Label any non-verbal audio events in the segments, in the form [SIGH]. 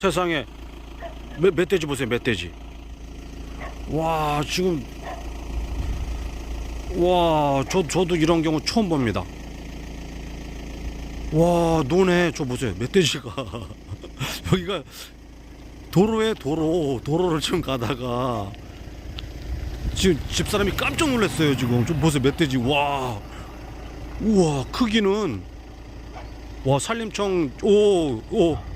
세상에. 멧, 멧돼지 보세요 멧돼지? 와 지금. 와 저, 저도 이런 경우 처음 봅니다. 와 노네. 저 보세요 멧돼지가. [LAUGHS] 여기가 도로에 도로 도로를 지금 가다가. 지금 집사람이 깜짝 놀랐어요 지금. 좀 보세요 멧돼지. 와. 우와 크기는. 와 산림청 오오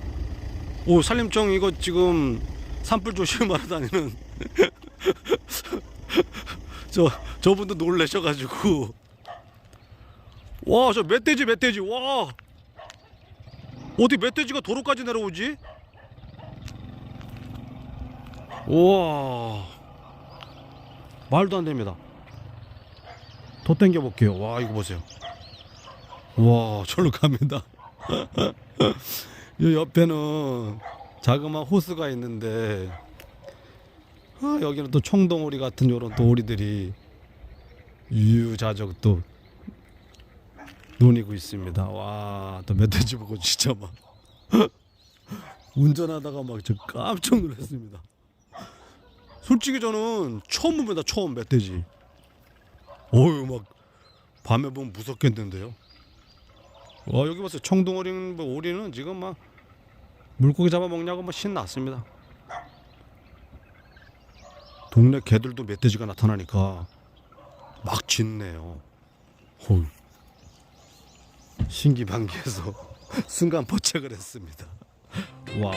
오 산림청 이거 지금 산불 조심하러 다니는 [LAUGHS] 저 저분도 놀라셔가지고 와 저 멧돼지 멧돼지 와 어디 멧돼지가 도로까지 내려오지? 우와 말도 안 됩니다. 더 당겨 볼게요. 와 이거 보세요. 와 절로 갑니다. [LAUGHS] 이 옆에는 자그마한 호수가 있는데 아, 여기는 또 청동오리 같은 요런 또 오리들이 유유자적 또 논이고 있습니다. 와, 또 멧돼지 보고 진짜 막 [LAUGHS] 운전하다가 막 저 깜짝 놀랐습니다. 솔직히 저는 처음 봅니다. 처음 멧돼지. 어유 막 밤에 보면 무섭겠는데요. 와 여기 보세요. 청동오리는 뭐 오리는 지금 막 물고기 잡아먹냐고 뭐 신났습니다. 동네 개들도 멧돼지가 나타나니까 막 짖네요. 헐. 신기반기해서 [LAUGHS] 순간 포착을 했습니다. 와.